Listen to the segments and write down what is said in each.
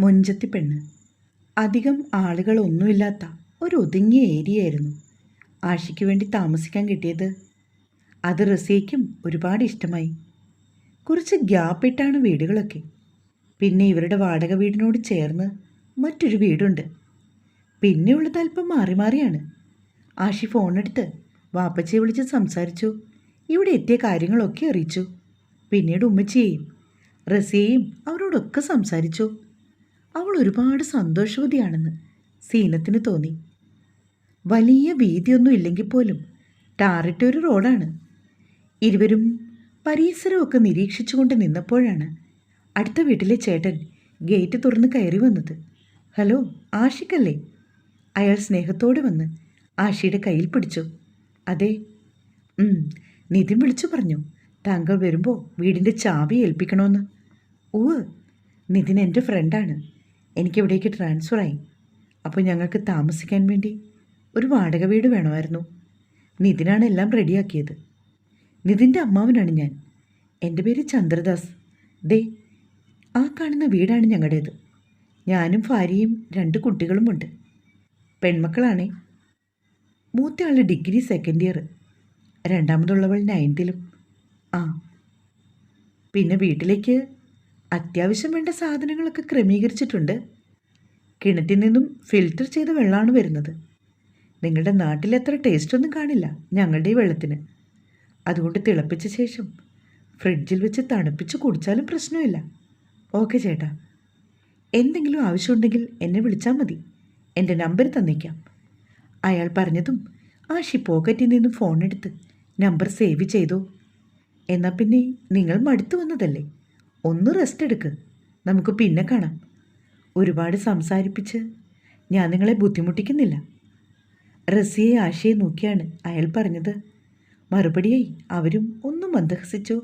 മൊഞ്ചത്തി പെണ്ണ്. അധികം ആളുകളൊന്നുമില്ലാത്ത ഒരു ഒതുങ്ങിയ ഏരിയയായിരുന്നു. ആഷിക്ക് വേണ്ടി താമസിക്കാൻ കിട്ടിയത്. അത് റസിയയ്ക്കും ഒരുപാട് ഇഷ്ടമായി. കുറച്ച് ഗ്യാപ്പിട്ടാണ് വീടുകളൊക്കെ. പിന്നെ ഇവരുടെ വാടക വീടിനോട് ചേർന്ന് മറ്റൊരു വീടുണ്ട്. പിന്നെ ഉള്ളത് അല്പം മാറി മാറിയാണ്. ആഷി ഫോണെടുത്ത് വാപ്പച്ചയെ വിളിച്ച് സംസാരിച്ചു. ഇവിടെ എത്തിയ കാര്യങ്ങളൊക്കെ അറിയിച്ചു. പിന്നീട് ഉമ്മച്ചിയെയും റസിയെയും അവരോടൊക്കെ സംസാരിച്ചു. അവൾ ഒരുപാട് സന്തോഷവതിയാണെന്ന് സീനത്തിന് തോന്നി. വലിയ വീതിയൊന്നും ഇല്ലെങ്കിൽ പോലും ടാറിട്ട ഒരു റോഡാണ്. ഇരുവരും പരിസരമൊക്കെ നിരീക്ഷിച്ചുകൊണ്ട് നിന്നപ്പോഴാണ് അടുത്ത വീട്ടിലെ ചേട്ടൻ ഗേറ്റ് തുറന്ന് കയറി വന്നത്. ഹലോ ആഷിക്കല്ലേ? അയാൾ സ്നേഹത്തോടെ വന്ന് ആഷിയുടെ കയ്യിൽ പിടിച്ചു. അതെ നിതിൻ വിളിച്ചു പറഞ്ഞു. താങ്കൾ വരുമ്പോൾ വീടിന്റെ ചാവി ഏൽപ്പിക്കണമെന്ന് ഓ നിതിൻ എന്റെ ഫ്രണ്ടാണ് എനിക്കിവിടേക്ക് ട്രാൻസ്ഫറായി അപ്പോൾ ഞങ്ങൾക്ക് താമസിക്കാൻ വേണ്ടി ഒരു വാടക വീട് വേണമായിരുന്നു. നിതിനാണ് എല്ലാം റെഡിയാക്കിയത്. നിതിന്റെ അമ്മാവനാണ് ഞാൻ. എന്റെ പേര് ചന്ദ്രദാസ്. ദേ ആ കാണുന്ന വീടാണ് ഞങ്ങളുടേത്. ഞാനും ഭാര്യയും രണ്ട് കുട്ടികളുമുണ്ട്. പെൺമക്കളാണേ. മൂത്തയാൾ ഡിഗ്രി സെക്കൻഡ് ഇയർ രണ്ടാമതുള്ളവൾ നയൻത്തിലും ആ. പിന്നെ വീട്ടിലേക്ക് അത്യാവശ്യം വേണ്ട സാധനങ്ങളൊക്കെ ക്രമീകരിച്ചിട്ടുണ്ട്. കിണറ്റിൽ നിന്നും ഫിൽറ്റർ ചെയ്ത വെള്ളമാണ് വരുന്നത്. നിങ്ങളുടെ നാട്ടിൽ അത്ര ടേസ്റ്റൊന്നും കാണില്ല ഞങ്ങളുടെ ഈ വെള്ളത്തിന്. അതുകൊണ്ട് തിളപ്പിച്ച ശേഷം ഫ്രിഡ്ജിൽ വെച്ച് തണുപ്പിച്ച് കുടിച്ചാലും പ്രശ്നമില്ല. ഓക്കെ ചേട്ടാ. എന്തെങ്കിലും ആവശ്യമുണ്ടെങ്കിൽ എന്നെ വിളിച്ചാൽ മതി. എന്റെ നമ്പർ തന്നേക്കാം. അയാൾ പറഞ്ഞതും ആഷി പോക്കറ്റിൽ നിന്നും ഫോണെടുത്ത് നമ്പർ സേവ് ചെയ്തു. എന്നാൽ പിന്നെ നിങ്ങൾ മടുത്തു വന്നതല്ലേ? ഒന്ന് റെസ്റ്റ് എടുക്ക്. നമുക്ക് പിന്നെ കാണാം. ഒരുപാട് സംസാരിപ്പിച്ച് ഞാൻ നിങ്ങളെ ബുദ്ധിമുട്ടിക്കുന്നില്ല. റസിയെ ആശയെ നോക്കിയാണ് അയാൾ പറഞ്ഞത്. മറുപടിയായി അവരും ഒന്നും മന്ദഹസിച്ചു.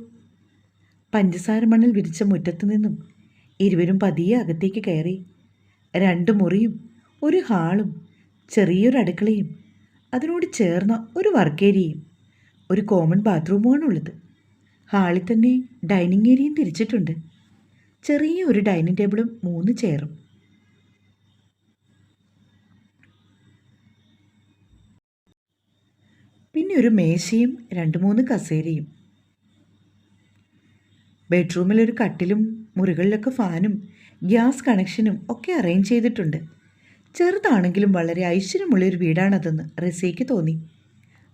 പഞ്ചസാര മണൽ വിരിച്ച മുറ്റത്തു നിന്നും ഇരുവരും പതിയെ അകത്തേക്ക് കയറി. രണ്ട് മുറിയും ഒരു ഹാളും ചെറിയൊരു അടുക്കളയും അതിനോട് ചേർന്ന ഒരു വർക്കേരിയയും ഒരു കോമൺ ബാത്റൂമുമാണുള്ളത് ഹാളിൽ തന്നെ ഡൈനിങ് ഏരിയയും തിരിച്ചിട്ടുണ്ട്. ചെറിയ ഒരു ഡൈനിങ് ടേബിളും മൂന്ന് ചെയറും. പിന്നെ ഒരു മേശയും രണ്ട് മൂന്ന് കസേരയും. ബെഡ്റൂമിൽ ഒരു കട്ടിലും മുറികളിലൊക്കെ ഫാനും ഗ്യാസ് കണക്ഷനും ഒക്കെ അറേഞ്ച് ചെയ്തിട്ടുണ്ട്. ചെറുതാണെങ്കിലും വളരെ ഐശ്വര്യമുള്ള ഒരു വീടാണതെന്ന് റസീക്ക് തോന്നി.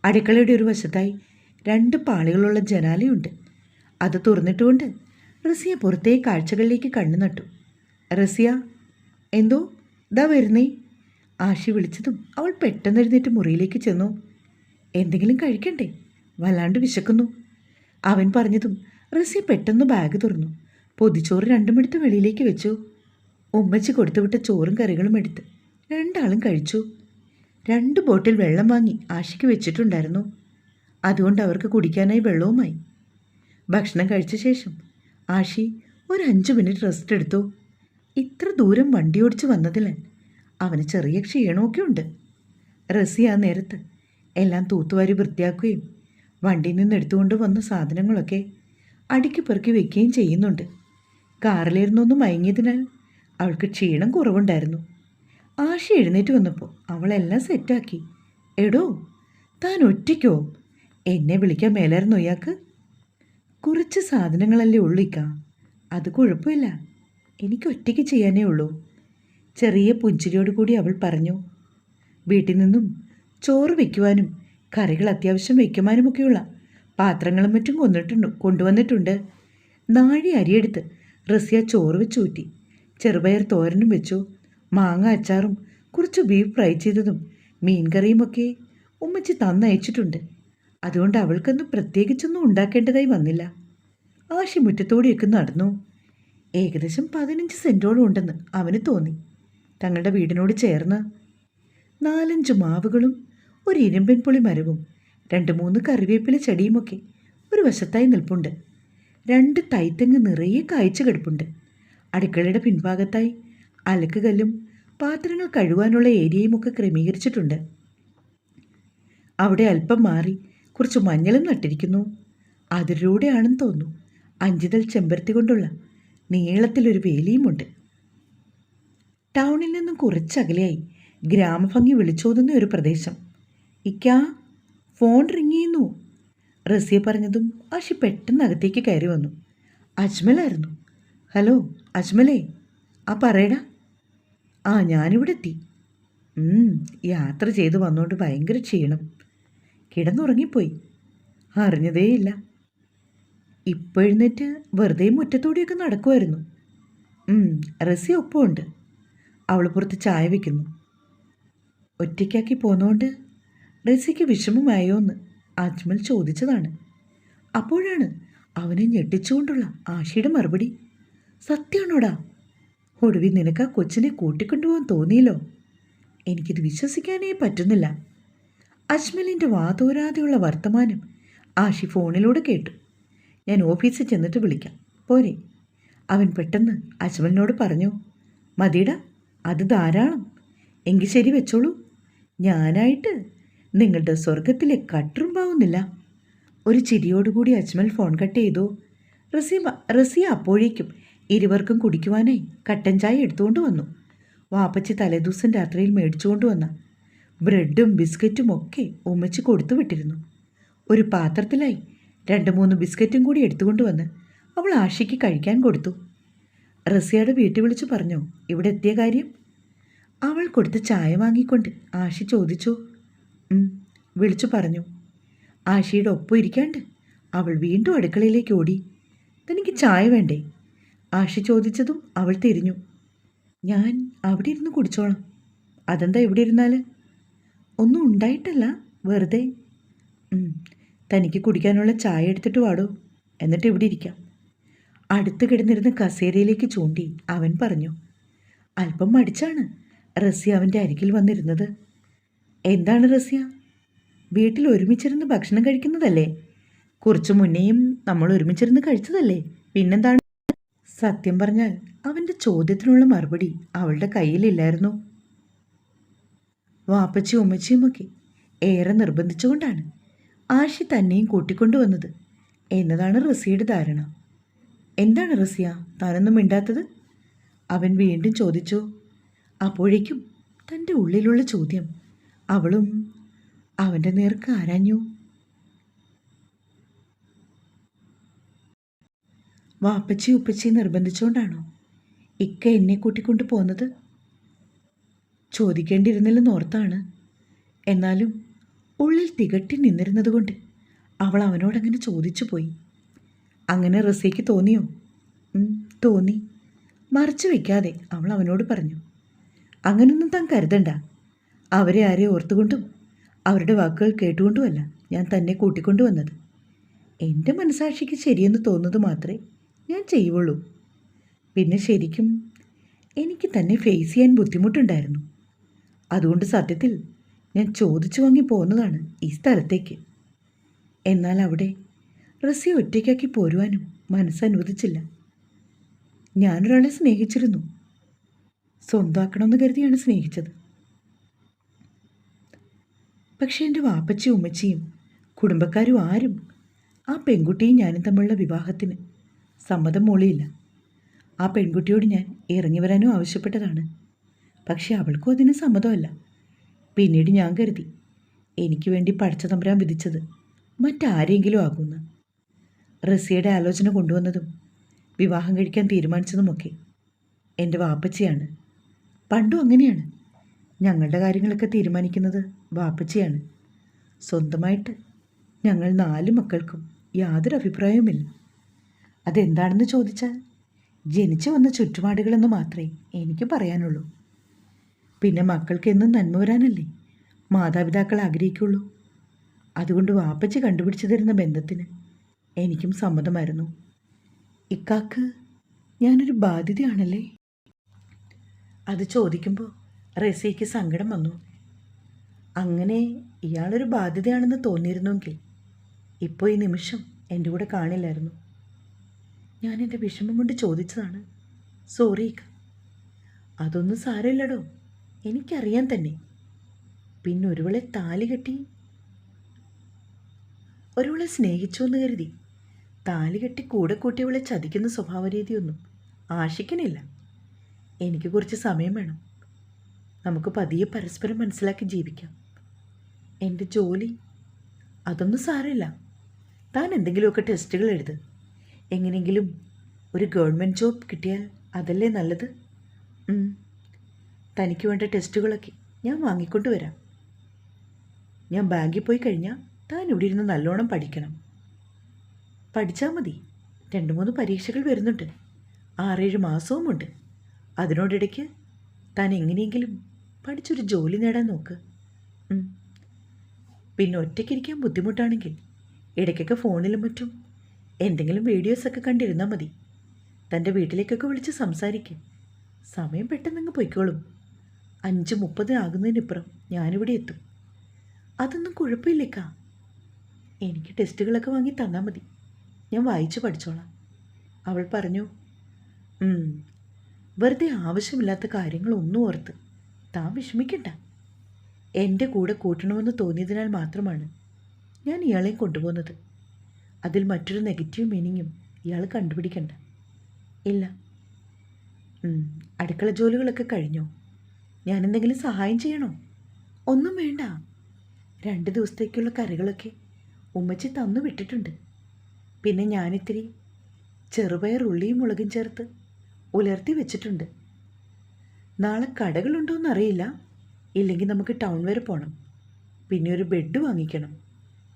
അടുക്കളയുടെ ഒരു വശത്തായി രണ്ട് പാളികളുള്ള ജനാലയുണ്ട്. അത് തുറന്നിട്ടുകൊണ്ട് റസിയ പുറത്തെ കാഴ്ചകളിലേക്ക് കണ്ണു നട്ടു. റസിയ എന്തോ? ദാ വരുന്നേ. ആശി വിളിച്ചതും അവൾ പെട്ടെന്ന് എഴുന്നേറ്റ് മുറിയിലേക്ക് ചെന്നു. എന്തെങ്കിലും കഴിക്കണ്ടേ? വല്ലാണ്ട് വിശക്കുന്നു. അവൻ പറഞ്ഞതും റസിയ പെട്ടെന്ന് ബാഗ് തുറന്നു. പൊതിച്ചോറ് രണ്ടും എടുത്ത് വെളിയിലേക്ക് വെച്ചു. ഉമ്മച്ചി കൊടുത്തുവിട്ട ചോറും കറികളും എടുത്ത് രണ്ടാളും കഴിച്ചു. രണ്ട് ബോട്ടിൽ വെള്ളം വാങ്ങി ആശിക്ക് വെച്ചിട്ടുണ്ടായിരുന്നു. അതുകൊണ്ട് അവർക്ക് കുടിക്കാനായി വെള്ളവുമായി. ഭക്ഷണം കഴിച്ച ശേഷം ആഷി ഒരു അഞ്ച് മിനിറ്റ് റെസ്റ്റ് എടുത്തു. ഇത്ര ദൂരം വണ്ടി ഓടിച്ച് വന്നതിൽ അവന് ചെറിയ ക്ഷീണമൊക്കെ ഉണ്ട്. റസി ആ നേരത്ത് എല്ലാം തൂത്തുവാരി വൃത്തിയാക്കുകയും വണ്ടിയിൽ നിന്ന് എടുത്തുകൊണ്ട് വന്ന സാധനങ്ങളൊക്കെ അടുക്കി പെറുക്കി വെക്കുകയും ചെയ്യുന്നുണ്ട്. കാറിലിരുന്നൊന്ന് മയങ്ങിയതിനാൽ അവൾക്ക് ക്ഷീണം കുറവുണ്ടായിരുന്നു. ആഷി എഴുന്നേറ്റ് വന്നപ്പോൾ അവളെല്ലാം സെറ്റാക്കി എടോ താൻ ഒറ്റയ്ക്കോ? എന്നെ വിളിക്കാൻ മേലായിരുന്നു ഇയാൾക്ക്? കുറച്ച് സാധനങ്ങളല്ലേ ഉള്ളിക്ക. അത് കുഴപ്പമില്ല. എനിക്ക് ഒറ്റയ്ക്ക് ചെയ്യാനേ ഉള്ളൂ. ചെറിയ പുഞ്ചിരിയോട് കൂടി അവൾ പറഞ്ഞു. വീട്ടിൽ നിന്നും ചോറ് വയ്ക്കുവാനും കറികൾ അത്യാവശ്യം വയ്ക്കുവാനുമൊക്കെയുള്ള പാത്രങ്ങളും മറ്റും കൊന്നിട്ടുണ്ട് കൊണ്ടുവന്നിട്ടുണ്ട്. നാഴി അരിയെടുത്ത് റസിയ ചോറ് വെച്ച് ഊറ്റി. ചെറുപയർ തോരനും വെച്ചു. മാങ്ങ അച്ചാറും കുറച്ച് ബീഫ് ഫ്രൈ ചെയ്തതും മീൻകറിയുമൊക്കെ ഉമ്മച്ചി തന്നയച്ചിട്ടുണ്ട്. അതുകൊണ്ട് അവൾക്കൊന്നും പ്രത്യേകിച്ചൊന്നും ഉണ്ടാക്കേണ്ടതായി വന്നില്ല. ആശി മുറ്റത്തോടെയൊക്കെ നടന്നു. ഏകദേശം പതിനഞ്ച് സെന്റോളം ഉണ്ടെന്ന് അവന് തോന്നി. തങ്ങളുടെ വീടിനോട് ചേർന്ന് നാലഞ്ച് മാവുകളും ഒരു ഇരുമ്പൻ പുളി മരവും രണ്ട് മൂന്ന് കറിവേപ്പില ചെടിയുമൊക്കെ ഒരു വശത്തായി നിൽപ്പുണ്ട്. രണ്ട് തൈത്തെങ്ങ് നിറയെ കായ്ച്ചു കിടപ്പുണ്ട്. അടുക്കളയുടെ പിൻഭാഗത്തായി അലക്കുകല്ലും പാത്രങ്ങൾ കഴുകാനുള്ള ഏരിയയുമൊക്കെ ക്രമീകരിച്ചിട്ടുണ്ട്. അവിടെ അല്പം മാറി കുറച്ച് മഞ്ഞളും നട്ടിരിക്കുന്നു. അതിലൂടെയാണെന്ന് തോന്നുന്നു. അഞ്ചിതൽ ചെമ്പരത്തി കൊണ്ടുള്ള നീളത്തിലൊരു വേലിയുമുണ്ട്. ടൗണിൽ നിന്നും കുറച്ചകലെയായി ഗ്രാമഭംഗി വിളിച്ചോതുന്ന ഒരു പ്രദേശം. ഇക്കാ ഫോൺ റിങ് ചെയ്യുന്നു. റസിയ പറഞ്ഞതും ആഷി പെട്ടെന്ന് അകത്തേക്ക് കയറി വന്നു. അജ്മലായിരുന്നു. ഹലോ അജ്മലേ ആ പറയടാ. ആ ഞാനിവിടെ എത്തി യാത്ര ചെയ്ത് വന്നുകൊണ്ട് ഭയങ്കര ക്ഷീണം. കിടന്നുറങ്ങിപ്പോയി. അറിഞ്ഞതേയില്ല. ഇപ്പോൾ എഴുന്നേറ്റ് വെറുതെ മുറ്റത്തൂടെയൊക്കെ നടക്കുമായിരുന്നു റസി ഒപ്പമുണ്ട്. അവൾ പുറത്ത് ചായ വയ്ക്കുന്നു ഒറ്റയ്ക്കാക്കി പോന്നോണ്ട് റസിക്ക് വിഷമമായോ എന്ന് അജ്മൽ ചോദിച്ചതാണ്. അപ്പോഴാണ് അവനെ ഞെട്ടിച്ചുകൊണ്ടുള്ള ആശയുടെ മറുപടി. സത്യമാണോടാ ഒടുവിൽ നിനക്ക് ആ കൊച്ചിനെ കൂട്ടിക്കൊണ്ടുപോകാൻ തോന്നിയല്ലോ? എനിക്കിത് വിശ്വസിക്കാനേ പറ്റുന്നില്ല. അജ്മലിന്റെ വാതോരാതെയുള്ള വർത്തമാനം ആഷി ഫോണിലൂടെ കേട്ടു. ഞാൻ ഓഫീസിൽ ചെന്നിട്ട് വിളിക്കാം. പോരെ. അവൻ പെട്ടെന്ന് അജ്മലിനോട് പറഞ്ഞു മതിയുടെ അത് ധാരാളം. എങ്കിൽ ശരി വെച്ചോളൂ. ഞാനായിട്ട് നിങ്ങളുടെ സ്വർഗത്തിലെ കട്ടുറുമ്പാവുന്നില്ല ഒരു ചിരിയോടുകൂടി അജ്മൽ ഫോൺ കട്ട് ചെയ്തു. റസീമ റസിയ അപ്പോഴേക്കും ഇരുവർക്കും കുടിക്കുവാനായി കട്ടൻ ചായ എടുത്തുകൊണ്ട് വന്നു. വാപ്പച്ചി തലേദിവസം രാത്രിയിൽ മേടിച്ചുകൊണ്ട് വന്ന ബ്രെഡും ബിസ്ക്കറ്റും ഒക്കെ ഉമ്മച്ച് കൊടുത്തു വിട്ടിരുന്നു. ഒരു പാത്രത്തിലായി രണ്ട് മൂന്ന് ബിസ്ക്കറ്റും കൂടി എടുത്തുകൊണ്ട് വന്ന് അവൾ ആഷിക്ക് കഴിക്കാൻ കൊടുത്തു. റസിയയുടെ വീട്ടിൽ വിളിച്ചു പറഞ്ഞു ഇവിടെ എത്തിയ കാര്യം? അവൾ കൊടുത്ത് ചായ വാങ്ങിക്കൊണ്ട് ആഷി ചോദിച്ചു. വിളിച്ചു പറഞ്ഞു. ആഷിയുടെ ഒപ്പം ഇരിക്കാണ്ട് അവൾ വീണ്ടും അടുക്കളയിലേക്ക് ഓടി. തനിക്ക് ചായ വേണ്ടേ? ആഷി ചോദിച്ചതും അവൾ തിരിഞ്ഞു. ഞാൻ അവിടെ ഇരുന്ന് കുടിച്ചോളാം. അതെന്താ എവിടെ ഇരുന്നാൽ ഒന്നും ഉണ്ടായിട്ടല്ല വെറുതെ. "ഉം, തനിക്ക് കുടിക്കാനുള്ള ചായ എടുത്തിട്ട് വാടോ. എന്നിട്ട് ഇവിടെ ഇരിക്കാം. അടുത്ത് കിടന്നിരുന്ന കസേരയിലേക്ക് ചൂണ്ടി അവൻ പറഞ്ഞു അല്പം മടിച്ചാണ് റസിയ അവന്റെ അരികിൽ വന്നിരുന്നത്. എന്താണ് റസിയ? വീട്ടിൽ ഒരുമിച്ചിരുന്ന് ഭക്ഷണം കഴിക്കുന്നതല്ലേ? കുറച്ചു മുന്നേയും നമ്മൾ ഒരുമിച്ചിരുന്ന് കഴിച്ചതല്ലേ? പിന്നെന്താണ്? സത്യം പറഞ്ഞാൽ അവന്റെ ചോദ്യത്തിനുള്ള മറുപടി അവളുടെ കയ്യിലില്ലായിരുന്നു. വാപ്പച്ചിയും ഉമ്മച്ചിയുമൊക്കെ ഏറെ നിർബന്ധിച്ചുകൊണ്ടാണ് ആഷി തന്നെയും കൂട്ടിക്കൊണ്ടുവന്നത്. എന്നതാണ് റസിയുടെ ധാരണ. എന്താണ് റസിയ താനൊന്നും മിണ്ടാത്തത്? അവൻ വീണ്ടും ചോദിച്ചു. അപ്പോഴേക്കും തന്റെ ഉള്ളിലുള്ള ചോദ്യം. അവളും അവന്റെ നേർക്ക് ആരാഞ്ഞു? വാപ്പച്ചി ഉപ്പച്ചി നിർബന്ധിച്ചുകൊണ്ടാണോ ഇക്ക എന്നെ കൂട്ടിക്കൊണ്ട് പോന്നത് ചോദിക്കേണ്ടിയിരുന്നില്ലെന്ന് ഓർത്താണ്. എന്നാലും ഉള്ളിൽ തികട്ടി നിന്നിരുന്നതുകൊണ്ട് അവൾ അവനോടങ്ങനെ ചോദിച്ചു പോയി. അങ്ങനെ റസേക്ക് തോന്നിയോ? തോന്നി. മറച്ചു വയ്ക്കാതെ അവൾ അവനോട് പറഞ്ഞു. അങ്ങനൊന്നും താൻ കരുതണ്ട. അവരെ ആരെ ഓർത്തുകൊണ്ടും അവരുടെ വാക്കുകൾ കേട്ടുകൊണ്ടുമല്ല ഞാൻ തന്നെ കൂട്ടിക്കൊണ്ടുവന്നത് എന്റെ മനസാക്ഷിക്ക് ശരിയെന്ന് തോന്നുന്നത് മാത്രമേ ഞാൻ ചെയ്യുള്ളൂ. പിന്നെ ശരിക്കും എനിക്ക് തന്നെ ഫേസ് ചെയ്യാൻ ബുദ്ധിമുട്ടുണ്ടായിരുന്നു. അതുകൊണ്ട് സത്യത്തിൽ ഞാൻ ചോദിച്ചു വാങ്ങി പോകുന്നതാണ് ഈ സ്ഥലത്തേക്ക്. എന്നാൽ അവിടെ റസിയെ ഒറ്റയ്ക്കാക്കി പോരുവാനും മനസ്സനുവദിച്ചില്ല ഞാനൊരാളെ സ്നേഹിച്ചിരുന്നു. സ്വന്തമാക്കണമെന്ന് കരുതിയാണ് സ്നേഹിച്ചത്. പക്ഷേ എന്റെ വാപ്പച്ചിയും ഉമ്മച്ചിയും കുടുംബക്കാരും ആരും ആ പെൺകുട്ടിയും ഞാനും തമ്മിലുള്ള വിവാഹത്തിന് സമ്മതം മൂളിയില്ല. ആ പെൺകുട്ടിയോട് ഞാൻ ഇറങ്ങി വരാനും ആവശ്യപ്പെട്ടതാണ്. പക്ഷേ അവൾക്കും അതിന് സമ്മതമല്ല. പിന്നീട് ഞാൻ കരുതി. എനിക്ക് വേണ്ടി പഠിച്ച തമ്പുരാൻ വിധിച്ചത് മറ്റാരെങ്കിലും ആകുമെന്ന് റസിയുടെ ആലോചന കൊണ്ടുവന്നതും വിവാഹം കഴിക്കാൻ തീരുമാനിച്ചതുമൊക്കെ എന്റെ വാപ്പച്ചിയാണ്. പണ്ടും അങ്ങനെയാണ്. ഞങ്ങളുടെ കാര്യങ്ങളൊക്കെ തീരുമാനിക്കുന്നത് വാപ്പച്ചിയാണ്. സ്വന്തമായിട്ട് ഞങ്ങൾ നാല് മക്കൾക്കും യാതൊരു അഭിപ്രായവുമില്ല. അതെന്താണെന്ന് ചോദിച്ചാൽ ജനിച്ചു വന്ന ചുറ്റുപാടുകളെന്ന് മാത്രമേ എനിക്ക് പറയാനുള്ളൂ. പിന്നെ മക്കൾക്ക് എന്നും നന്മ വരാനല്ലേ? മാതാപിതാക്കൾ ആഗ്രഹിക്കുള്ളൂ. അതുകൊണ്ട് വാപ്പച്ചി കണ്ടുപിടിച്ചു തരുന്ന ബന്ധത്തിന് എനിക്കും സമ്മതമായിരുന്നു. ഇക്കാക്ക് ഞാനൊരു ബാധ്യതയാണല്ലേ? അത് ചോദിക്കുമ്പോൾ റസിയയ്ക്ക് സങ്കടം വന്നു. അങ്ങനെ ഇയാളൊരു ബാധ്യതയാണെന്ന് തോന്നിയിരുന്നുവെങ്കിൽ ഇപ്പോൾ ഈ നിമിഷം എന്റെ കൂടെ കാണില്ലായിരുന്നു. ഞാൻ എന്റെ വിഷമം കൊണ്ട് ചോദിച്ചതാണ്. സോറി ഇക്ക. അതൊന്നും സാരമില്ലടോ. എനിക്കറിയാൻ തന്നെ. പിന്നെ ഒരുവളെ താലി കെട്ടി. ഒരുവളെ സ്നേഹിച്ചു എന്ന് കരുതി. താലി കെട്ടി കൂടെ കൂട്ടിയവളെ ചതിക്കുന്ന സ്വഭാവരീതിയൊന്നും ആശിക്കണില്ല എനിക്ക് കുറച്ച് സമയം വേണം. നമുക്ക് പതിയെ പരസ്പരം മനസ്സിലാക്കി ജീവിക്കാം. എന്റെ ജോലി? അതൊന്നും സാരമില്ല. താൻ എന്തെങ്കിലുമൊക്കെ ടെസ്റ്റുകൾ എഴുത്. എങ്ങനെയെങ്കിലും ഒരു ഗവൺമെന്റ് ജോബ് കിട്ടിയാൽ അതല്ലേ നല്ലത്. തനിക്ക് വേണ്ട ടെസ്റ്റുകളൊക്കെ ഞാൻ വാങ്ങിക്കൊണ്ട് വരാം ഞാൻ ബാങ്കിൽ പോയി കഴിഞ്ഞാൽ താൻ ഇവിടെ ഇരുന്ന് നല്ലോണം പഠിക്കണം. പഠിച്ചാൽ മതി. രണ്ട് മൂന്ന് പരീക്ഷകൾ വരുന്നുണ്ട്. ആറേഴ് മാസവുമുണ്ട്. അതിനോടിടയ്ക്ക് താൻ എങ്ങനെയെങ്കിലും പഠിച്ചൊരു ജോലി നേടാൻ നോക്ക്. പിന്നെ ഒറ്റയ്ക്കിരിക്കാൻ ബുദ്ധിമുട്ടാണെങ്കിൽ ഇടയ്ക്കൊക്കെ ഫോണിലും മറ്റും എന്തെങ്കിലും വീഡിയോസൊക്കെ കണ്ടിരുന്നാൽ മതി. തന്റെ വീട്ടിലേക്കൊക്കെ വിളിച്ച് സംസാരിക്കും. സമയം പെട്ടെന്നങ്ങ് പൊയ്ക്കോളും. അഞ്ച് മുപ്പത് ആകുന്നതിനിപ്പുറം ഞാനിവിടെ എത്തും. അതൊന്നും കുഴപ്പമില്ലേക്കാ. എനിക്ക് ടെസ്റ്റുകളൊക്കെ വാങ്ങി തന്നാൽ മതി. ഞാൻ വായിച്ചു പഠിച്ചോളാം. അവൾ പറഞ്ഞു "ഉം, വെറുതെ ആവശ്യമില്ലാത്ത കാര്യങ്ങളൊന്നും ഓർത്ത് താൻ വിഷമിക്കണ്ട. എന്റെ കൂടെ കൂട്ടണമെന്ന് തോന്നിയതിനാൽ മാത്രമാണ് ഞാൻ ഇയാളെയും കൊണ്ടുപോകുന്നത്. അതിൽ മറ്റൊരു നെഗറ്റീവ് മീനിങ്ങും ഇയാൾ കണ്ടുപിടിക്കണ്ട. ഇല്ല. അടുക്കള ജോലികളൊക്കെ കഴിഞ്ഞോ? ഞാൻ എന്തെങ്കിലും സഹായം ചെയ്യണോ? ഒന്നും വേണ്ട. രണ്ട് ദിവസത്തേക്കുള്ള കറികളൊക്കെ ഉമ്മച്ചി തന്നു വിട്ടിട്ടുണ്ട്. പിന്നെ ഞാനിത്തിരി ചെറുപയർ ഉള്ളിയും മുളകും ചേർത്ത് ഉലർത്തി വെച്ചിട്ടുണ്ട്. നാളെ കടകളുണ്ടോയെന്നറിയില്ല ഇല്ലെങ്കിൽ നമുക്ക് ടൗൺ വരെ പോകണം പിന്നെ ഒരു ബെഡ് വാങ്ങിക്കണം.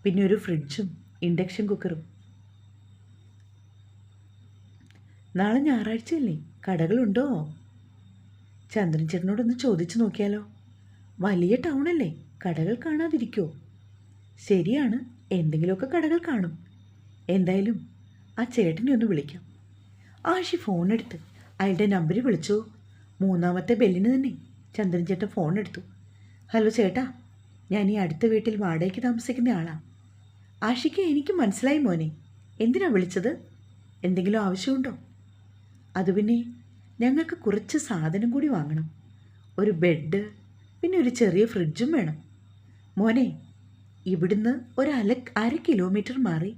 പിന്നെ ഒരു ഫ്രിഡ്ജും ഇൻഡക്ഷൻ കുക്കറും. നാളെ ഞായറാഴ്ചയല്ലേ? കടകളുണ്ടോ? ചന്ദ്രൻ ചേട്ടനോടൊന്ന് ചോദിച്ചു നോക്കിയാലോ? വലിയ ടൗണല്ലേ കടകൾ കാണാതിരിക്കോ? ശരിയാണ് എന്തെങ്കിലുമൊക്കെ കടകൾ കാണും. എന്തായാലും ആ ചേട്ടനെ ഒന്ന് വിളിക്കാം. ആഷി ഫോൺ എടുത്ത് അയാളുടെ നമ്പറിൽ വിളിച്ചു. മൂന്നാമത്തെ ബെല്ലിന് തന്നെ ചന്ദ്രൻ ചേട്ടൻ ഫോൺ എടുത്തു ഹലോ ചേട്ടാ. ഞാൻ ഈ അടുത്ത വീട്ടിൽ വാടകയ്ക്ക് താമസിക്കുന്ന ആളാണ് ആഷിക്ക് എനിക്ക് മനസ്സിലായി മോനെ. എന്തിനാ വിളിച്ചത്? എന്തെങ്കിലും ആവശ്യമുണ്ടോ? അത് പിന്നെ ഞങ്ങൾക്ക് കുറച്ച് സാധനം കൂടി വാങ്ങണം. ഒരു ബെഡ് പിന്നെ ഒരു ചെറിയ ഫ്രിഡ്ജും വേണം. മോനെ ഇവിടുന്ന് ഒരു അല അര കിലോമീറ്റർ മാറി.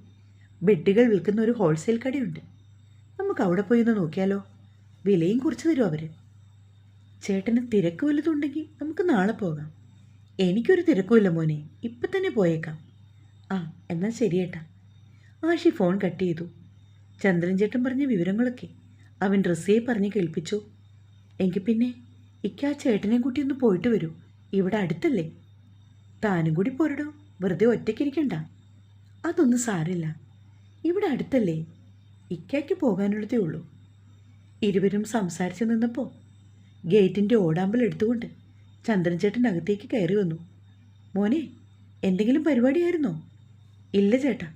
ബെഡുകൾ വിൽക്കുന്ന ഒരു ഹോൾസെയിൽ കടയുണ്ട്. നമുക്ക് അവിടെ പോയി ഒന്ന് നോക്കിയാലോ? വിലയും കുറച്ച് തരും അവർ ചേട്ടന് തിരക്ക് വലുതുണ്ടെങ്കിൽ നമുക്ക് നാളെ പോകാം. എനിക്കൊരു തിരക്കുമില്ല മോനെ. ഇപ്പം തന്നെ പോയേക്കാം. ആ എന്നാൽ ശരിയേട്ടാ ആഷി ഫോൺ കട്ട് ചെയ്തു. ചന്ദ്രൻ ചേട്ടൻ പറഞ്ഞ വിവരങ്ങളൊക്കെ അവൻ ഡ്രസ്സിയെ പറഞ്ഞ് കേൾപ്പിച്ചു. എങ്കിൽ പിന്നെ ഇക്ക ആ ചേട്ടനെയും കൂട്ടി ഒന്ന് പോയിട്ട് വരൂ. ഇവിടെ അടുത്തല്ലേ? താനും കൂടി പോരടോ. വെറുതെ ഒറ്റയ്ക്കിരിക്കണ്ട അതൊന്നും സാരില്ല ഇവിടെ അടുത്തല്ലേ? ഇക്കയ്ക്ക് പോകാനുള്ളതേ ഉള്ളൂ. ഇരുവരും സംസാരിച്ച് നിന്നപ്പോൾ ഗേറ്റിന്റെ ഓടാമ്പൽ എടുത്തുകൊണ്ട് ചന്ദ്രൻ അകത്തേക്ക് കയറി വന്നു. മോനെ എന്തെങ്കിലും പരിപാടിയായിരുന്നോ? ഇല്ല ചേട്ടാ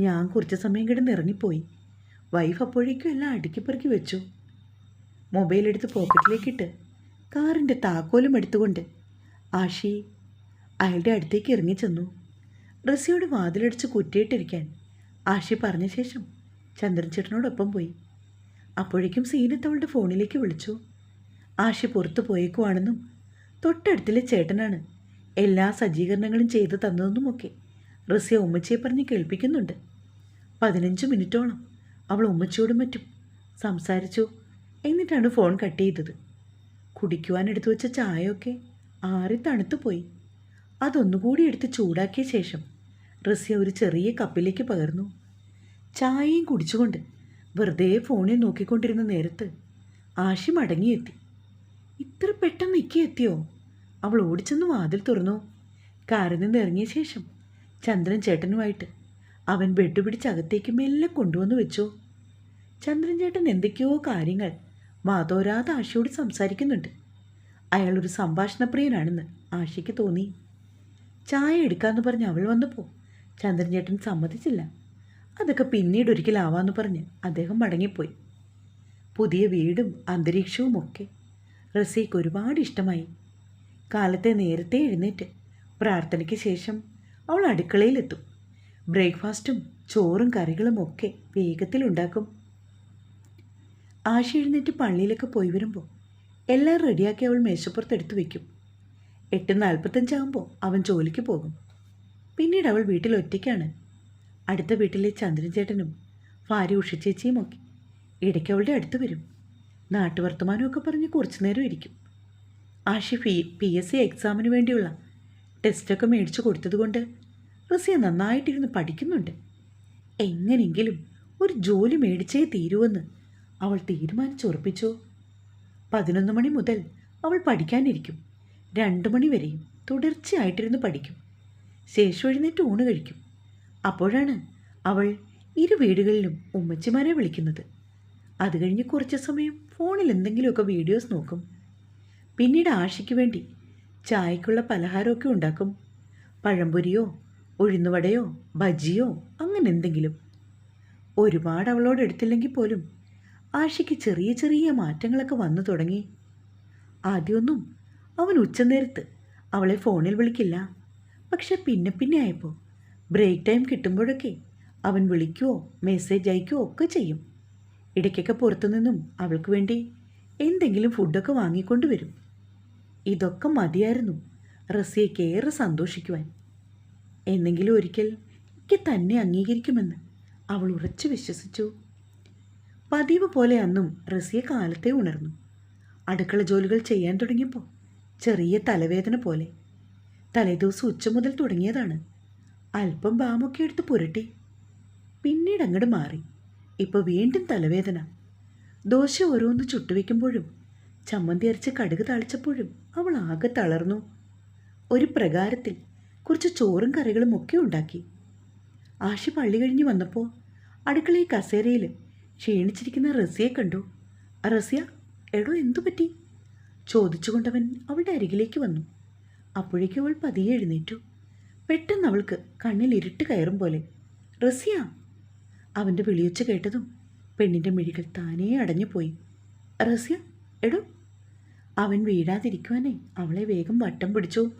ഞാൻ കുറച്ച് സമയം കിടന്ന് ഇറങ്ങിപ്പോയി. വൈഫ് അപ്പോഴേക്കും എല്ലാം അടുക്കിപ്പെറുക്കി വെച്ചു. മൊബൈൽ എടുത്ത് പോക്കറ്റിലേക്കിട്ട് കാറിന്റെ താക്കോലും എടുത്തുകൊണ്ട് ആഷി അയാളുടെ അടുത്തേക്ക് ഇറങ്ങിച്ചെന്നു റസിയോട് വാതിലടിച്ച് കുറ്റിയിട്ടിരിക്കാൻ ആഷി പറഞ്ഞ ശേഷം ചന്ദ്രൻ ചേട്ടനോടൊപ്പം പോയി. അപ്പോഴേക്കും സീനത്ത് അവളുടെ ഫോണിലേക്ക് വിളിച്ചു. ആഷി പുറത്തു പോയേക്കുവാണെന്നും തൊട്ടടുത്തിലെ ചേട്ടനാണ് എല്ലാ സജ്ജീകരണങ്ങളും ചെയ്തു തന്നതെന്നുമൊക്കെ റസിയ ഉമ്മച്ചിയെ പറഞ്ഞ് കേൾപ്പിക്കുന്നുണ്ട്. പതിനഞ്ച് മിനിറ്റോളം അവൾ ഉമ്മച്ചിയോടും മറ്റും സംസാരിച്ചു. എന്നിട്ടാണ് ഫോൺ കട്ട് ചെയ്തത്. കുടിക്കുവാൻ എടുത്തു വെച്ച ചായയൊക്കെ ആറി തണുത്തുപോയി. അതൊന്നുകൂടി എടുത്ത് ചൂടാക്കിയ ശേഷം റസിയ ഒരു ചെറിയ കപ്പിലേക്ക് പകർന്നു. ചായയും കുടിച്ചുകൊണ്ട് വെറുതെ ഫോണിൽ നോക്കിക്കൊണ്ടിരുന്ന നേരത്ത് ആഷി മടങ്ങിയെത്തി. ഇത്ര പെട്ടെന്ന് ഇക്കി എത്തിയോ അവൾ ഓടിച്ചെന്ന് വാതിൽ തുറന്നു. കാറിൽ നിന്ന് ഇറങ്ങിയ ശേഷം ചന്ദ്രൻ ചേട്ടനുമായിട്ട് അവൻ ബെഡ് പിടിച്ച് അകത്തേക്ക് മെല്ലെ കൊണ്ടുവന്ന് വെച്ചു. ചന്ദ്രൻ ചേട്ടൻ എന്തൊക്കെയോ കാര്യങ്ങൾ വാതോരാതെ ആശയോട് സംസാരിക്കുന്നുണ്ട്. അയാളൊരു സംഭാഷണപ്രിയനാണെന്ന് ആശയ്ക്ക് തോന്നി. ചായ എടുക്കാമെന്ന് പറഞ്ഞ് അവൾ വന്നപ്പോൾ ചന്ദ്രൻ ചേട്ടൻ സമ്മതിച്ചില്ല. അതൊക്കെ പിന്നീട് ഒരിക്കലാവാമെന്ന് പറഞ്ഞ് അദ്ദേഹം മടങ്ങിപ്പോയി. പുതിയ വീടും അന്തരീക്ഷവും ഒക്കെ റസീക്ക് ഒരുപാട് ഇഷ്ടമായി. കാലത്തെ നേരത്തെ എഴുന്നേറ്റ് പ്രാർത്ഥനയ്ക്ക് ശേഷം അവൾ അടുക്കളയിലെത്തും. ബ്രേക്ക്ഫാസ്റ്റും ചോറും കറികളും ഒക്കെ വേഗത്തിലുണ്ടാക്കും. ആശ എഴുന്നേറ്റ് പള്ളിയിലൊക്കെ പോയി വരുമ്പോൾ എല്ലാം റെഡിയാക്കി അവൾ മേശപ്പുറത്ത് എടുത്തു വെക്കും. എട്ട് നാൽപ്പത്തഞ്ചാകുമ്പോൾ അവൻ ജോലിക്ക് പോകും. പിന്നീട് അവൾ വീട്ടിൽ ഒറ്റയ്ക്കാണ്. അടുത്ത വീട്ടിലെ ചന്ദ്രൻ ചേട്ടനും ഭാര്യ ഉഷിച്ചേച്ചിയും ഒക്കെ ഇടയ്ക്ക് അവളുടെ അടുത്ത് വരും. നാട്ടുവർത്തമാനമൊക്കെ പറഞ്ഞ് കുറച്ചു നേരം ഇരിക്കും. Ashi P P S C എക്സാമിന് വേണ്ടിയുള്ള ടെസ്റ്റൊക്കെ മേടിച്ചു കൊടുത്തതുകൊണ്ട് റസിയ നന്നായിട്ടിരുന്ന് പഠിക്കുന്നുണ്ട്. എങ്ങനെയെങ്കിലും ഒരു ജോലി മേടിച്ചേ തീരുവെന്ന് അവൾ തീരുമാനിച്ചുറപ്പിച്ചു. പതിനൊന്ന് മണി മുതൽ അവൾ പഠിക്കാനിരിക്കും. രണ്ട് മണി വരെയും തുടർച്ചയായിട്ടിരുന്ന് പഠിക്കും. ശേഷം എഴുന്നേറ്റ് ഊണ് കഴിക്കും. അപ്പോഴാണ് അവൾ ഇരു വീടുകളിലും ഉമ്മച്ചിമാരെ വിളിക്കുന്നത്. അത് കഴിഞ്ഞ് കുറച്ച് സമയം ഫോണിൽ എന്തെങ്കിലുമൊക്കെ വീഡിയോസ് നോക്കും. പിന്നീട് ആശയ്ക്ക് വേണ്ടി ചായക്കുള്ള പലഹാരമൊക്കെ ഉണ്ടാക്കും. പഴംപൊരിയോ ഉഴുന്നുവടയോ ബജിയോ അങ്ങനെ എന്തെങ്കിലും. ഒരുപാട് അവളോട് എടുത്തില്ലെങ്കിൽ പോലും ആശയ്ക്ക് ചെറിയ ചെറിയ മാറ്റങ്ങളൊക്കെ വന്നു തുടങ്ങി. ആദ്യമൊന്നും അവൻ ഉച്ചനേരത്ത് അവളെ ഫോണിൽ വിളിക്കില്ല. പക്ഷെ പിന്നെ പിന്നെ ആയപ്പോൾ ബ്രേക്ക് ടൈം കിട്ടുമ്പോഴൊക്കെ അവൻ വിളിക്കുവോ മെസ്സേജ് അയക്കുവോ ഒക്കെ ചെയ്യും. ഇടയ്ക്കൊക്കെ പുറത്തുനിന്നും അവൾക്ക് വേണ്ടി എന്തെങ്കിലും ഫുഡൊക്കെ വാങ്ങിക്കൊണ്ട് വരും. ഇതൊക്കെ മതിയായിരുന്നു റസിയയ്ക്ക് ഏറെ സന്തോഷിക്കുവാൻ. എന്നെങ്കിലും ഒരിക്കൽ എനിക്ക് തന്നെ അംഗീകരിക്കുമെന്ന് അവൾ ഉറച്ചു വിശ്വസിച്ചു. പതിവ് പോലെ അന്നും റസിയ കാലത്തെ ഉണർന്നു. അടുക്കള ജോലികൾ ചെയ്യാൻ തുടങ്ങിയപ്പോൾ ചെറിയ തലവേദന പോലെ. തലേദിവസം ഉച്ച മുതൽ തുടങ്ങിയതാണ്. അല്പം ബാമൊക്കെ എടുത്ത് പുരട്ടി. പിന്നീട് അങ്ങോട്ട് മാറി. ഇപ്പോൾ വീണ്ടും തലവേദന. ദോശ ഓരോന്ന് ചുട്ടുവെക്കുമ്പോഴും ചമ്മന്തി അരച്ച് കടുക് തളിച്ചപ്പോഴും അവൾ ആകെ തളർന്നു. ഒരു പ്രകാരത്തിൽ കുറച്ച് ചോറും കറികളും ഒക്കെ ഉണ്ടാക്കി. ആശി പള്ളി കഴിഞ്ഞ് വന്നപ്പോൾ അടുക്കളയിൽ കസേരയിൽ ക്ഷീണിച്ചിരിക്കുന്ന റസിയെ കണ്ടു. റസിയ എടോ എന്തു പറ്റി? ചോദിച്ചുകൊണ്ടവൻ അവളുടെ അരികിലേക്ക് വന്നു. അപ്പോഴേക്കും അവൾ പതിയെ എഴുന്നേറ്റു. പെട്ടെന്ന് അവൾക്ക് കണ്ണിൽ ഇരുട്ട് കയറും പോലെ റസിയ? അവന്റെ വിളിയൊച്ച കേട്ടതും പെണ്ണിന്റെ മിഴികൾ താനേ അടഞ്ഞുപോയി. റസിയ എടോ? അവൻ വീഴാതിരിക്കുവാനേ അവളെ വേഗം വട്ടം പിടിച്ചു.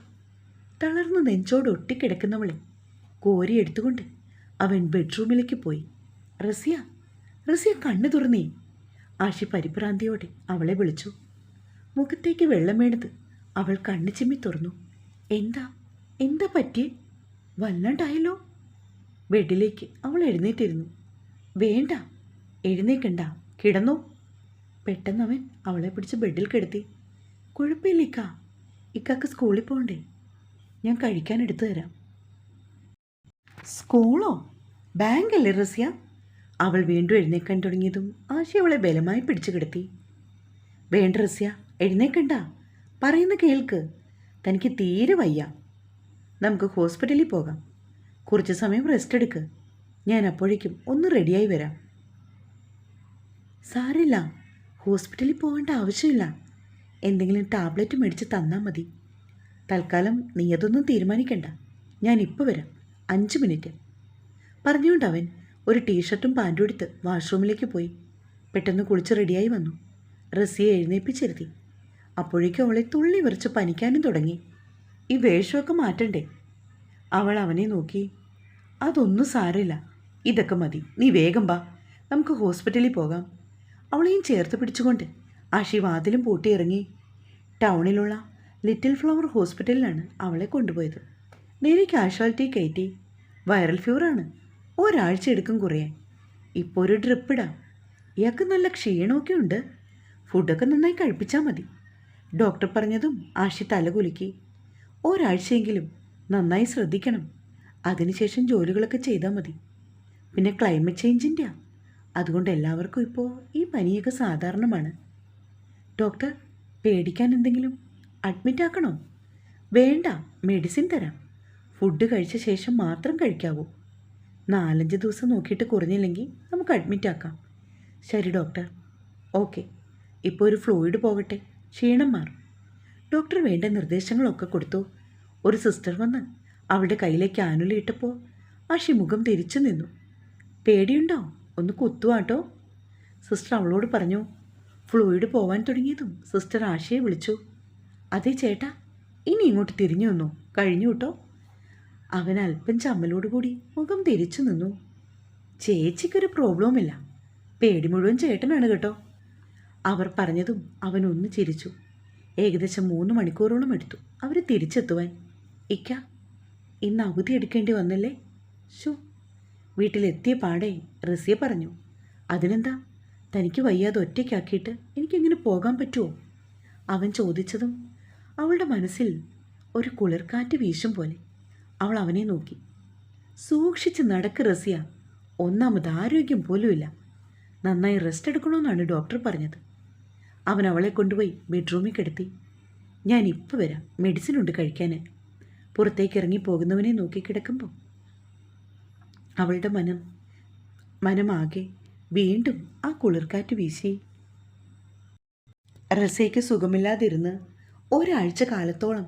തളർന്ന് നെഞ്ചോട് ഒട്ടിക്കിടക്കുന്നവളെ കോരി എടുത്തുകൊണ്ട് അവൻ ബെഡ്റൂമിലേക്ക് പോയി. റസിയ റസിയ കണ്ണു തുറന്നേ. ആഷി പരിഭ്രാന്തിയോടെ അവളെ വിളിച്ചു. മുഖത്തേക്ക് വെള്ളം അവൾ കണ്ണു ചിമ്മി തുറന്നു. എന്താ? എന്താ പറ്റി വല്ലാണ്ടായല്ലോ? ബെഡിലേക്ക് അവൾ എഴുന്നേറ്റിരുന്നു. വേണ്ട എഴുന്നേക്കണ്ട കിടന്നോ. പെട്ടെന്ന് അവൻ അവളെ പിടിച്ച് ബെഡിൽ കിടത്തി. കുഴപ്പമില്ല ഇക്ക ഇക്കാക്ക് സ്കൂളിൽ പോകണ്ടേ ഞാൻ കഴിക്കാൻ എടുത്തു തരാം. സ്കൂളോ? ബാങ്കല്ലേ റസിയ? അവൾ വീണ്ടും എഴുന്നേക്കാൻ തുടങ്ങിയതും ആശി അവളെ ബലമായി പിടിച്ചു കിടത്തി. വേണ്ട റസ്യ എഴുന്നേക്കണ്ട. പറയുന്ന കേൾക്ക്. തനിക്ക് തീരെ വയ്യ. നമുക്ക് ഹോസ്പിറ്റലിൽ പോകാം. കുറച്ച് സമയം റെസ്റ്റ് എടുക്ക്. ഞാൻ അപ്പോഴേക്കും ഒന്ന് റെഡിയായി വരാം. സാരില്ല ഹോസ്പിറ്റലിൽ പോകേണ്ട ആവശ്യമില്ല. എന്തെങ്കിലും ടാബ്ലറ്റ് മേടിച്ച് തന്നാൽ മതി. തൽക്കാലം നീ അതൊന്നും തീരുമാനിക്കണ്ട. ഞാൻ വരാം. അഞ്ച് മിനിറ്റ്. പറഞ്ഞുകൊണ്ട് അവൻ ഒരു ടീഷർട്ടും പാന്റും എടുത്ത് വാഷ്റൂമിലേക്ക് പോയി. പെട്ടെന്ന് കുളിച്ച് റെഡിയായി വന്നു. റസിയെ എഴുന്നേപ്പിച്ചിരുത്തി. അപ്പോഴേക്കും അവളെ തുള്ളി വിറച്ച് പനിക്കാനും തുടങ്ങി. ഈ വേഷമൊക്കെ മാറ്റണ്ടേ? അവൾ അവനെ നോക്കി. അതൊന്നും സാരമില്ല. ഇതൊക്കെ മതി. നീ വേഗം വാ. നമുക്ക് ഹോസ്പിറ്റലിൽ പോകാം. അവളെയും ചേർത്ത് പിടിച്ചുകൊണ്ട് ആഷി വാതിലും പൂട്ടിയിറങ്ങി. ടൗണിലുള്ള ലിറ്റിൽ ഫ്ലവർ ഹോസ്പിറ്റലിലാണ് അവളെ കൊണ്ടുപോയത്. നേരെ കാഷ്വാലിറ്റി കയറ്റി. വൈറൽ ഫീവറാണ് ഒരാഴ്ച എടുക്കും കുറയാൻ ഇപ്പോൾ ഒരു ഡ്രിപ്പ് ഇയാൾക്ക് നല്ല ക്ഷീണമൊക്കെ ഉണ്ട്. ഫുഡൊക്കെ നന്നായി കഴിപ്പിച്ചാൽ മതി. ഡോക്ടർ പറഞ്ഞതും ആഷി തലകുലുക്കി ഒരാഴ്ചയെങ്കിലും നന്നായി ശ്രദ്ധിക്കണം. അതിനുശേഷം ജോലികളൊക്കെ ചെയ്താൽ മതി. പിന്നെ ക്ലൈമറ്റ് ചേഞ്ചിന്റെ അതുകൊണ്ട് എല്ലാവർക്കും ഇപ്പോൾ ഈ പനിയൊക്കെ സാധാരണമാണ്. ഡോക്ടർ പേടിക്കാൻ എന്തെങ്കിലും അഡ്മിറ്റ് ആക്കണോ? വേണ്ട മെഡിസിൻ തരാം. ഫുഡ് കഴിച്ച ശേഷം മാത്രം കഴിക്കാവൂ. നാലഞ്ച് ദിവസം നോക്കിയിട്ട് കുറഞ്ഞില്ലെങ്കിൽ നമുക്ക് അഡ്മിറ്റ് ആക്കാം. ശരി ഡോക്ടർ ഓക്കെ ഇപ്പോൾ ഒരു ഫ്ലൂയിഡ് പോകട്ടെ. ക്ഷീണം മാറും. ഡോക്ടർ വേണ്ട നിർദ്ദേശങ്ങളൊക്കെ കൊടുത്തു. ഒരു സിസ്റ്റർ വന്ന് അവളുടെ കയ്യിലേക്ക് ആനുലിയിട്ടപ്പോൾ ആഷി മുഖം തിരിച്ചു നിന്നു. പേടിയുണ്ടോ? ഒന്ന് കുത്തുവാട്ടോ സിസ്റ്റർ അവളോട് പറഞ്ഞു ഫ്ലൂയിഡ് പോവാൻ തുടങ്ങിയതും സിസ്റ്റർ ആശയെ വിളിച്ചു. അതേ ചേട്ടാ ഇനി ഇങ്ങോട്ട് തിരിഞ്ഞു വന്നു കഴിഞ്ഞു കേട്ടോ അവൻ അല്പം ചമ്മലോടുകൂടി മുഖം തിരിച്ചു നിന്നു. ചേച്ചിക്കൊരു പ്രോബ്ലവുമില്ല. പേടി മുഴുവൻ ചേട്ടനാണ് കേട്ടോ. അവർ പറഞ്ഞതും അവൻ ഒന്ന് ചിരിച്ചു. ഏകദേശം മൂന്ന് മണിക്കൂറോളം എടുത്തു അവർ തിരിച്ചെത്തുവാൻ. ഇക്ക ഇന്ന് അവധി എടുക്കേണ്ടി വന്നല്ലേ? ഷോ വീട്ടിലെത്തിയ പാടെ റസിയെ പറഞ്ഞു അതിനെന്താ? തനിക്ക് വയ്യാതെ ഒറ്റയ്ക്കാക്കിയിട്ട് എനിക്കെങ്ങനെ പോകാൻ പറ്റുമോ അവൻ ചോദിച്ചതും അവളുടെ മനസ്സിൽ ഒരു കുളിർക്കാറ്റ് വീശും പോലെ. അവൾ അവനെ നോക്കി. സൂക്ഷിച്ച് നടക്ക് റസിയ. ഒന്നാമത് ആരോഗ്യം പോലുമില്ല നന്നായി റെസ്റ്റ് എടുക്കണമെന്നാണ് ഡോക്ടർ പറഞ്ഞത്. അവൻ അവളെ കൊണ്ടുപോയി ബെഡ്റൂമിൽ കിടത്തി. ഞാൻ ഇപ്പോൾ വരാം. മെഡിസിൻ ഉണ്ട് കഴിക്കാൻ പുറത്തേക്ക് ഇറങ്ങി പോകുന്നവനെ നോക്കി കിടക്കുമ്പോൾ അവളുടെ മനം മനമാകെ വീണ്ടും ആ കുളിർക്കാറ്റ് വീശി. റസയ്ക്ക് സുഖമില്ലാതിരുന്ന് ഒരാഴ്ച കാലത്തോളം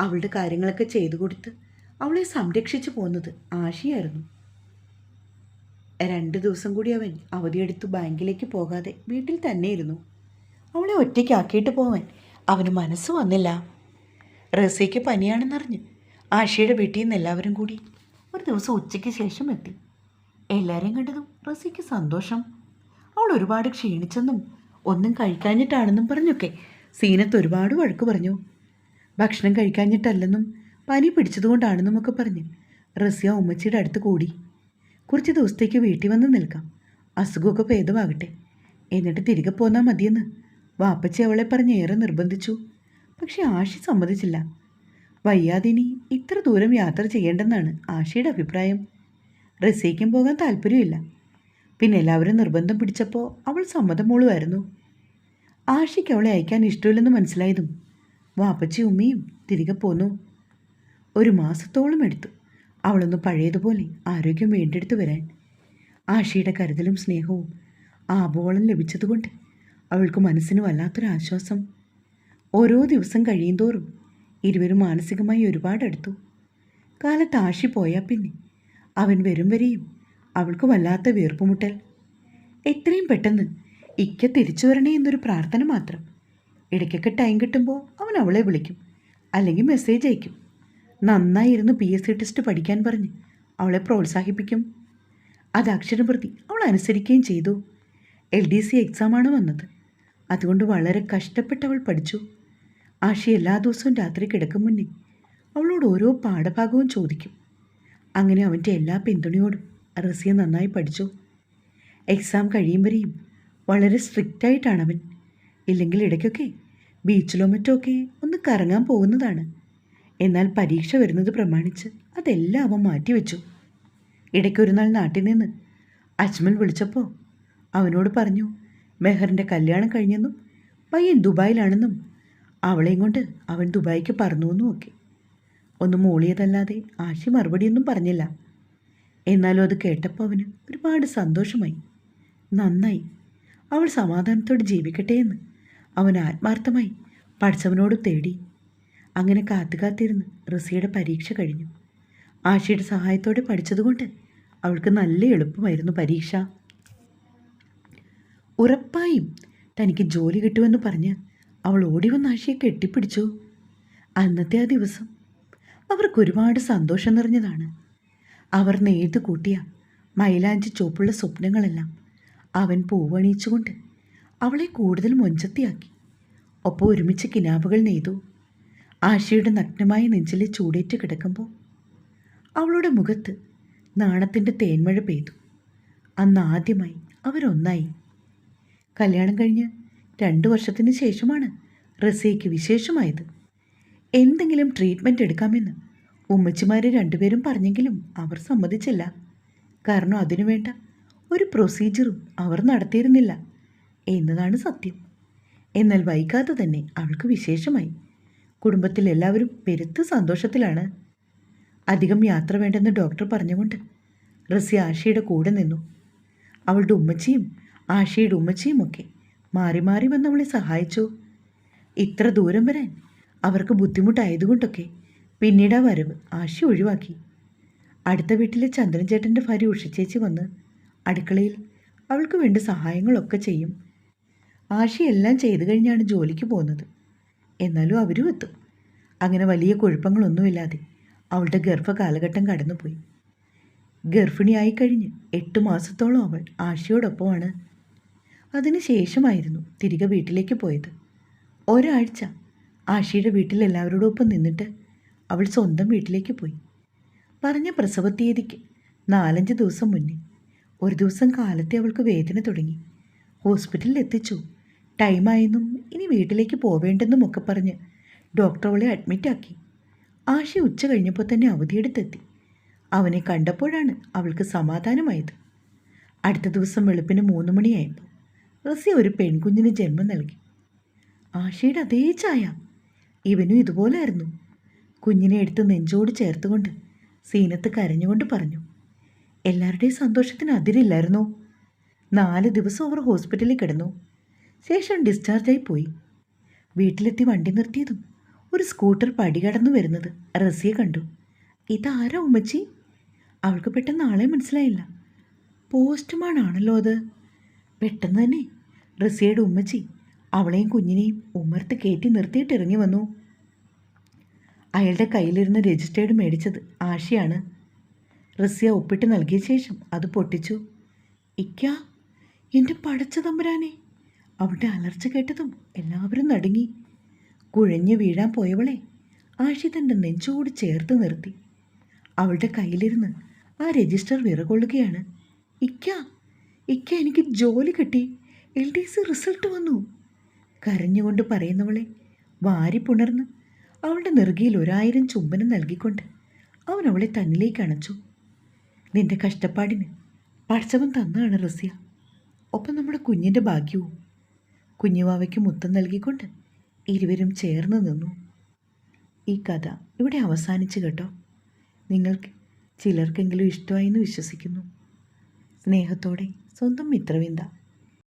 അവളുടെ കാര്യങ്ങളൊക്കെ ചെയ്തു കൊടുത്ത് അവളെ സംരക്ഷിച്ചു പോന്നത് ആശയായിരുന്നു. രണ്ട് ദിവസം കൂടി അവൻ അവധിയെടുത്ത് ബാങ്കിലേക്ക് പോകാതെ വീട്ടിൽ തന്നെ ഇരുന്നു അവളെ ഒറ്റയ്ക്കാക്കിയിട്ട് പോവാൻ അവന് മനസ്സ് വന്നില്ല. റസയ്ക്ക് പനിയാണെന്നറിഞ്ഞ് ആശയുടെ വീട്ടിൽ നിന്ന് എല്ലാവരും കൂടി ഒരു ദിവസം ഉച്ചയ്ക്ക് ശേഷം എത്തി. എല്ലാവരെയും കണ്ടതും റസയ്ക്ക് സന്തോഷം. അവൾ ഒരുപാട് ക്ഷീണിച്ചെന്നും ഒന്നും കഴിക്കാഞ്ഞിട്ടാണെന്നും പറഞ്ഞൊക്കെ സീനത്ത് ഒരുപാട് വഴക്ക് പറഞ്ഞു. ഭക്ഷണം കഴിക്കാഞ്ഞിട്ടല്ലെന്നും പനി പിടിച്ചതുകൊണ്ടാണെന്നുമൊക്കെ പറഞ്ഞ് റസിയ ഉമ്മച്ചിയുടെ അടുത്ത് കൂടി. കുറച്ച് ദിവസത്തേക്ക് വീട്ടിൽ വന്ന് നിൽക്കാം. അസുഖമൊക്കെ ഭേദമാകട്ടെ. എന്നിട്ട് തിരികെ പോന്നാൽ മതിയെന്ന് വാപ്പച്ചി അവളെ പറഞ്ഞ് ഏറെ നിർബന്ധിച്ചു. പക്ഷെ ആഷി സമ്മതിച്ചില്ല. വയ്യാതിനി ഇത്ര ദൂരം യാത്ര ചെയ്യേണ്ടെന്നാണ് ആഷിയുടെ അഭിപ്രായം. റസിയയ്ക്കും പോകാൻ താല്പര്യമില്ല. പിന്നെ എല്ലാവരും നിർബന്ധം പിടിച്ചപ്പോൾ അവൾ സമ്മതം മൂളുമായിരുന്നു. ആഷിക്ക് അവളെ അയക്കാൻ ഇഷ്ടമില്ലെന്ന് മനസ്സിലായതും വാപ്പച്ചി ഉമ്മയും തിരികെ പോന്നു. ഒരു മാസത്തോളം എടുത്തു. അവളൊന്ന് പഴയതുപോലെ ആരോഗ്യം വേണ്ടെടുത്തു വരാൻ. ആഷിയുടെ കരുതലും സ്നേഹവും ആബോളം ലഭിച്ചതുകൊണ്ട് അവൾക്ക് മനസ്സിന് വല്ലാത്തൊരാശ്വാസം ഓരോ ദിവസം കഴിയുന്തോറും ഇരുവരും മാനസികമായി ഒരുപാട് അടുത്തു. കാലത്ത് ആഷി പോയാൽ പിന്നെ അവൻ വരും വരെയും അവൾക്ക് വല്ലാത്ത വീർപ്പുമുട്ടൽ. എത്രയും പെട്ടെന്ന് ഇക്ക തിരിച്ചു വരണേ എന്നൊരു പ്രാർത്ഥന മാത്രം. ഇടയ്ക്കൊക്കെ ടൈം കിട്ടുമ്പോൾ അവൻ അവളെ വിളിക്കും. അല്ലെങ്കിൽ മെസ്സേജ് അയക്കും. നന്നായിരുന്നു പി എസ് സി ടെസ്റ്റ് പഠിക്കാൻ പറഞ്ഞ്. അവളെ പ്രോത്സാഹിപ്പിക്കും. അത് അക്ഷരപ്രതി അവൾ അനുസരിക്കുകയും ചെയ്തു. എൽ ഡി സി എക്സാമാണ് വന്നത്. അതുകൊണ്ട് വളരെ കഷ്ടപ്പെട്ട് അവൾ പഠിച്ചു. ആഷി എല്ലാ ദിവസവും രാത്രി കിടക്കും മുന്നേ അവളോട് ഓരോ പാഠഭാഗവും ചോദിക്കും. അങ്ങനെ അവന്റെ എല്ലാ പിന്തുണയോടും റസിയ നന്നായി പഠിച്ചു. എക്സാം കഴിയും വരെയും വളരെ സ്ട്രിക്റ്റായിട്ടാണ് അവൻ. ഇല്ലെങ്കിൽ ഇടയ്ക്കൊക്കെ ബീച്ചിലോ മറ്റോ ഒക്കെ ഒന്ന് കറങ്ങാൻ പോകുന്നതാണ്. എന്നാൽ പരീക്ഷ വരുന്നത് പ്രമാണിച്ച് അതെല്ലാം അവൻ മാറ്റിവെച്ചു. ഇടയ്ക്കൊരു നാൾ നാട്ടിൽ നിന്ന് അജ്മൽ വിളിച്ചപ്പോൾ അവനോട് പറഞ്ഞു മെഹറിന്റെ കല്യാണം കഴിഞ്ഞെന്നും പയ്യൻ ദുബായിലാണെന്നും അവളെയും കൊണ്ട് അവൻ ദുബായിക്ക് പറന്നുവെന്നും ഒക്കെ. ഒന്ന് മൂളിയതല്ലാതെ ആശി മറുപടിയൊന്നും പറഞ്ഞില്ല. എന്നാലും അത് കേട്ടപ്പോൾ അവന് ഒരുപാട് സന്തോഷമായി. നന്നായി. അവൾ സമാധാനത്തോടെ ജീവിക്കട്ടെ എന്ന് അവൻ ആത്മാർത്ഥമായി പഠിച്ചവനോട് തേടി അങ്ങനെ കാത്തു കാത്തിരുന്ന് റിസിയുടെ പരീക്ഷ കഴിഞ്ഞു. ആശയുടെ സഹായത്തോടെ പഠിച്ചതുകൊണ്ട് അവൾക്ക് നല്ല എളുപ്പമായിരുന്നു പരീക്ഷ. ഉറപ്പായും തനിക്ക് ജോലി കിട്ടുമെന്ന് പറഞ്ഞ് അവൾ ഓടി വന്ന് ആശയെ കെട്ടിപ്പിടിച്ചു. അന്നത്തെ ആ ദിവസം അവർക്ക് ഒരുപാട് സന്തോഷം നിറഞ്ഞതാണ്. അവർ നെയ്ത് കൂട്ടിയ മൈലാഞ്ചി ചുവപ്പുള്ള സ്വപ്നങ്ങളെല്ലാം അവൻ പൂവണിയിച്ചുകൊണ്ട് അവളെ കൂടുതൽ മൊഞ്ചത്തിയാക്കി. ഒപ്പം ഒരുമിച്ച് കിനാവുകൾ നെയ്തു. ആശയുടെ നഗ്നമായ നെഞ്ചിലെ ചൂടേറ്റ് കിടക്കുമ്പോൾ അവളുടെ മുഖത്ത് നാണത്തിന്റെ തേന്മഴ പെയ്തു. അന്ന് ആദ്യമായി അവരൊന്നായി. കല്യാണം കഴിഞ്ഞ് രണ്ട് വർഷത്തിന് ശേഷമാണ് റസിയയ്ക്ക് വിശേഷമായത്. എന്തെങ്കിലും ട്രീറ്റ്മെന്റ് എടുക്കാമെന്ന് ഉമ്മച്ചിമാർ രണ്ടുപേരും പറഞ്ഞെങ്കിലും അവർ സമ്മതിച്ചില്ല. കാരണം അതിനുവേണ്ട ഒരു പ്രൊസീജിയറും അവർ നടത്തിയിരുന്നില്ല എന്നതാണ് സത്യം. എന്നാൽ വൈകാതെ തന്നെ അവൾക്ക് വിശേഷമായി. കുടുംബത്തിൽ എല്ലാവരും പെരുത്ത് സന്തോഷത്തിലാണ്. അധികം യാത്ര വേണ്ടെന്ന് ഡോക്ടർ പറഞ്ഞുകൊണ്ട് റസി ആശയുടെ കൂടെ നിന്നു. അവളുടെ ഉമ്മച്ചിയും ആശയുടെ ഉമ്മച്ചിയും ഒക്കെ മാറി മാറി വന്ന് അവളെ സഹായിച്ചു. ഇത്ര ദൂരം വരാൻ അവർക്ക് ബുദ്ധിമുട്ടായതുകൊണ്ടൊക്കെ പിന്നീട് ആ വരവ് ആശി ഒഴിവാക്കി. അടുത്ത വീട്ടിലെ ചന്ദ്രൻ ചേട്ടന്റെ ഭാര്യ ഉഷിച്ചേച്ചി വന്ന് അടുക്കളയിൽ അവൾക്ക് വേണ്ട സഹായങ്ങളൊക്കെ ചെയ്യും. ആശി എല്ലാം ചെയ്തു കഴിഞ്ഞാണ് ജോലിക്ക് പോകുന്നത്. എന്നാലും അവരും എത്തും. അങ്ങനെ വലിയ കുഴപ്പങ്ങളൊന്നുമില്ലാതെ അവളുടെ ഗർഭ കാലഘട്ടം കടന്നുപോയി. ഗർഭിണിയായി കഴിഞ്ഞ് എട്ട് മാസത്തോളം അവൾ ആശയോടൊപ്പമാണ്. അതിന് ശേഷമായിരുന്നു തിരികെ വീട്ടിലേക്ക് പോയത്. ഒരാഴ്ച ആഷിയുടെ വീട്ടിൽ എല്ലാവരോടൊപ്പം നിന്നിട്ട് അവൾ സ്വന്തം വീട്ടിലേക്ക് പോയി. പറഞ്ഞ പ്രസവ തീയതിക്ക് നാലഞ്ച് ദിവസം മുന്നേ ഒരു ദിവസം കാലത്തെ അവൾക്ക് വേദന തുടങ്ങി. ഹോസ്പിറ്റലിൽ എത്തിച്ചു. ടൈമായെന്നും ഇനി വീട്ടിലേക്ക് പോവേണ്ടെന്നും ഒക്കെ പറഞ്ഞ് ഡോക്ടർ അവളെ അഡ്മിറ്റാക്കി ആശ ഉച്ച കഴിഞ്ഞപ്പോൾ തന്നെ അവധിയെടുത്തെത്തി. അവനെ കണ്ടപ്പോഴാണ് അവൾക്ക് സമാധാനമായത്. അടുത്ത ദിവസം വെളുപ്പിന് മൂന്ന് മണിയായപ്പോൾ റസിയ ഒരു പെൺകുഞ്ഞിന് ജന്മം നൽകി. ആശയുടെ അതേ ചായ ഇവനും ഇതുപോലായിരുന്നു. കുഞ്ഞിനെ എടുത്ത് നെഞ്ചോട് ചേർത്തുകൊണ്ട് സീനത്ത് കരഞ്ഞുകൊണ്ട് പറഞ്ഞു എല്ലാവരുടെയും സന്തോഷത്തിന് അതിരില്ലായിരുന്നോ? നാല് ദിവസം അവർ ഹോസ്പിറ്റലിൽ കിടന്നു. ശേഷം ഡിസ്ചാർജായി പോയി. വീട്ടിലെത്തി വണ്ടി നിർത്തിയതും ഒരു സ്കൂട്ടർ പടി കടന്നു വരുന്നത് റസിയെ കണ്ടു. ഇതാരാ ഉമ്മച്ചി? അവൾക്ക് പെട്ടെന്ന് ആളെ മനസ്സിലായില്ല. പോസ്റ്റ്മാൻ ആണല്ലോ അത്. പെട്ടെന്ന് തന്നെ റസിയയുടെ ഉമ്മച്ചി അവളെയും കുഞ്ഞിനെയും ഉമ്മർത്ത് കയറ്റി നിർത്തിയിട്ട് ഇറങ്ങി വന്നു. അയാളുടെ കയ്യിലിരുന്ന് രജിസ്റ്റേർഡ് മേടിച്ചത് ആശയാണ്. റസിയ ഒപ്പിട്ട് നൽകിയ ശേഷം അത് പൊട്ടിച്ചു. ഇക്ക എന്റെ പടച്ച തമ്പുരാനെ. അവളുടെ അലർച്ച കേട്ടതും എല്ലാവരും നടുങ്ങി. കുഴഞ്ഞു വീഴാൻ പോയവളെ ആഷി തന്റെ നെഞ്ചോട് ചേർത്ത് നിർത്തി. അവളുടെ കയ്യിലിരുന്ന് ആ രജിസ്റ്റർ വിറകൊള്ളുകയാണ്. ഇക്ക ഇക്ക എനിക്ക് ജോലി കിട്ടി. എൽ ഡി സി റിസൾട്ട് വന്നു. കരഞ്ഞുകൊണ്ട് പറയുന്നവളെ വാരി പുണർന്ന് അവളുടെ നെറുകയിൽ ഒരായിരം ചുംബനം നൽകിക്കൊണ്ട് അവൻ അവളെ തന്നിലേക്ക് അണച്ചു. നിന്റെ കഷ്ടപ്പാടിന് പടച്ചവൻ തന്നാണ് റസിയ. ഒപ്പം നമ്മുടെ കുഞ്ഞിന്റെ ഭാഗ്യവും കുഞ്ഞുവാവയ്ക്ക് മുത്തം നൽകിക്കൊണ്ട് ഇരുവരും ചേർന്ന് നിന്നു. ഈ കഥ ഇവിടെ അവസാനിച്ചു കേട്ടോ. നിങ്ങൾക്ക് ചിലർക്കെങ്കിലും ഇഷ്ടമായി എന്ന് വിശ്വസിക്കുന്നു. സ്നേഹത്തോടെ സ്വന്തം മിത്രവിന്ദ